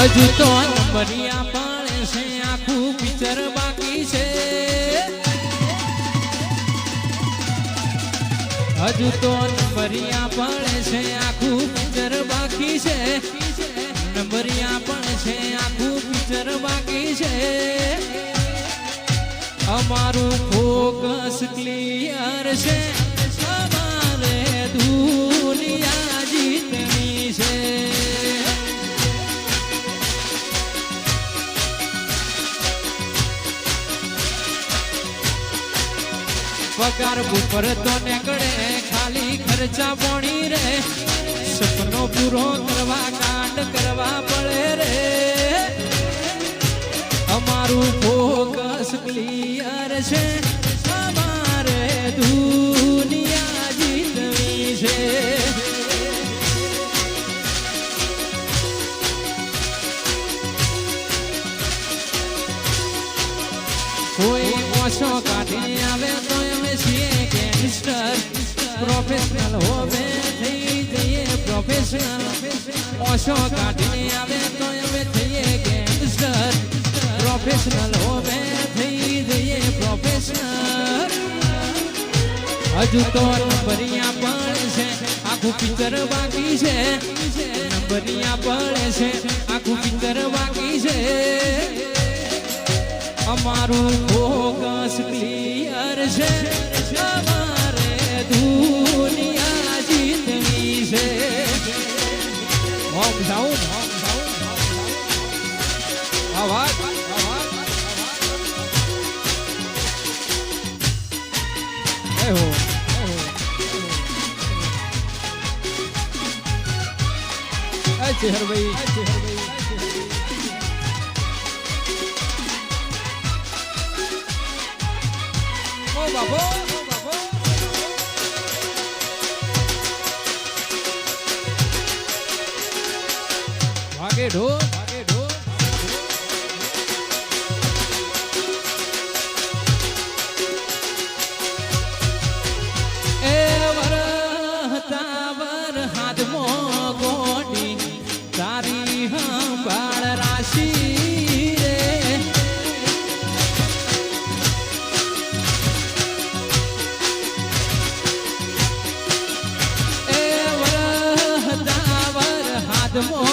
હજુ તો નંબરિયા પાડે છે, આખું પિક્ચર બાકી છે. હજુ તો નંબરિયા પડે છે, આખું પિક્ચર બાકી છે. નંબરિયા પણ છે, આખું પિક્ચર બાકી છે. અમારું ફોકસ ક્લિયર છે. પગાર ઉપર તો નીકળે, ખાલી ખર્ચા પોણી રે. સપનો પૂરો કરવા, કાંડ કરવા પડે રે. અમારું ફોકસ ક્લિયર છે. અમારે દુનિયા જીતવી છે. કોઈ ઓછો કાઢી આવે તો છીએ ગેંગસ્ટર પ્રોફેશનલ હોવે થઈ જઈએ પ્રોફેશનલ ઓછો કાઢી આવે તો અમે થઈએ ગેંગસ્ટર પ્રોફેશનલ હોવે થઈ જઈએ પ્રોફેશનલ હજુ તો નંબરિયા પણ છે આખું પિક્ચર બાકી છે નંબરિયા પણ છે આખું પિક્ચર બાકી છે અમારું ફોકસ ક્લિયર છે અમારે દુનિયા જીતની છે. હોમ ડાઉન હોમ ડાઉન અવાજ એહો ચેહરભાઈ ચેહરભાઈ the.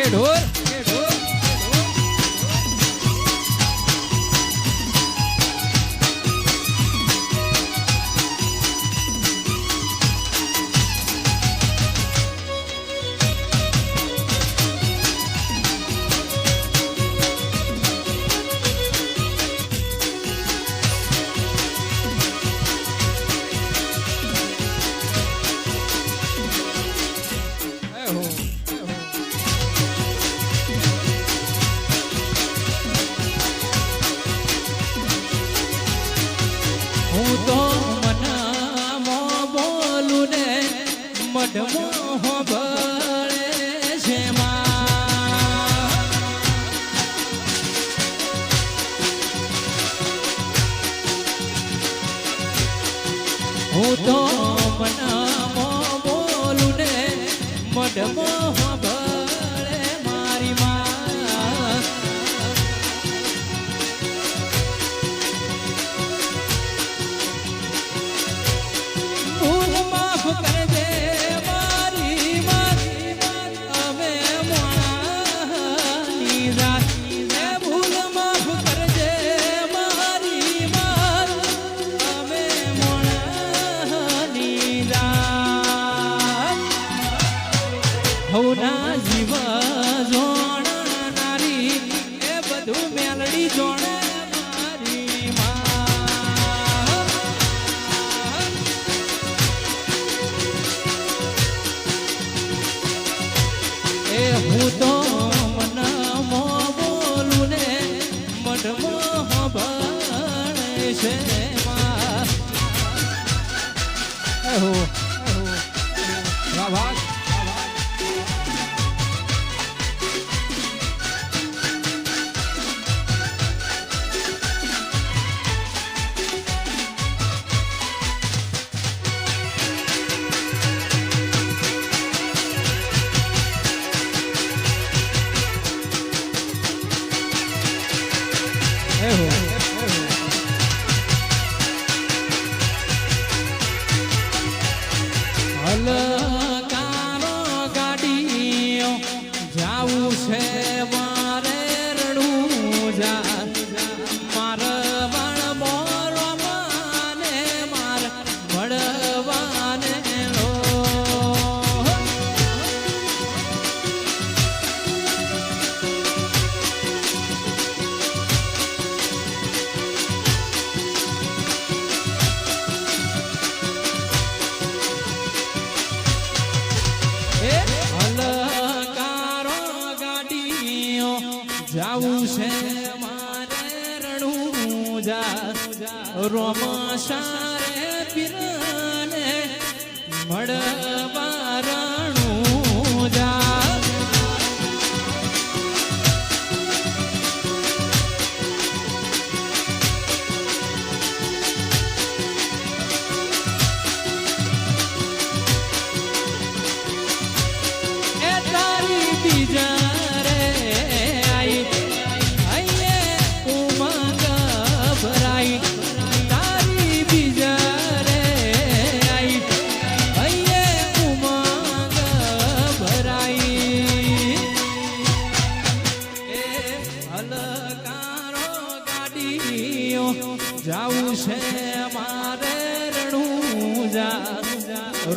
કે ઢોર? હું તો મનમાં બોલું ને મઢમો વાલડી જોણે મારી માં એ હું તો બોલું ને મઢમો ભણે છે માં Oh. જાવું છે મારે રણું જા રોમા સારે પીરને મળ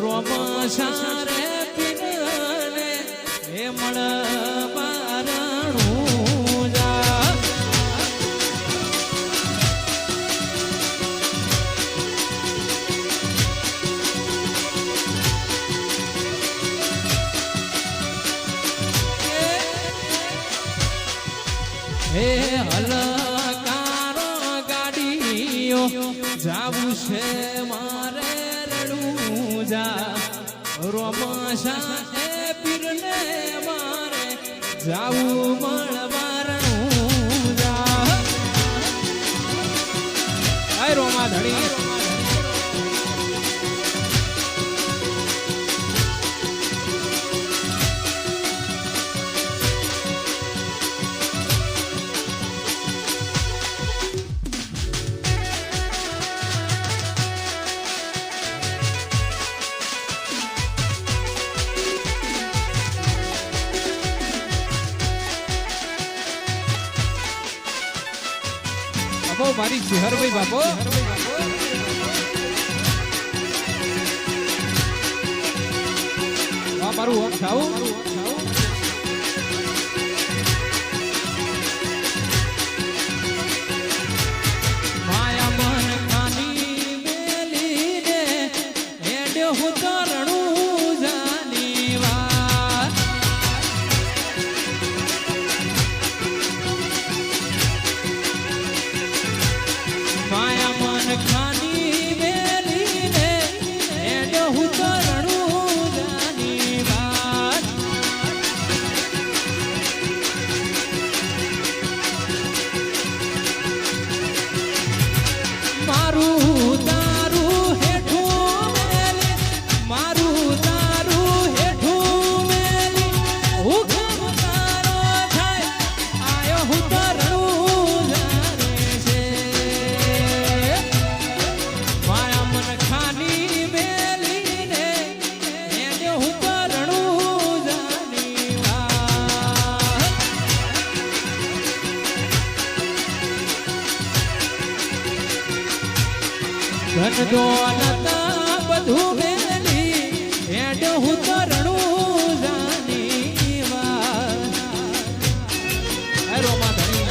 રોમ સારે પીને હે જા હે હલા રોમ શાહે પીરને મારે જાવું મળવારણું જા રોમા ધણી. મારી સુહરભાઈ બાપો. મારું ઓમ થાવું ધન દોલત બધું મેલી એડ હું તો રણું જાની વા રોમા ધણી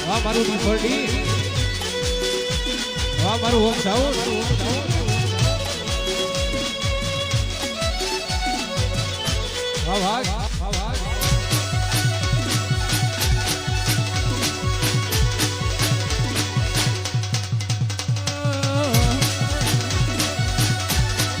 હા મારું મંગોળી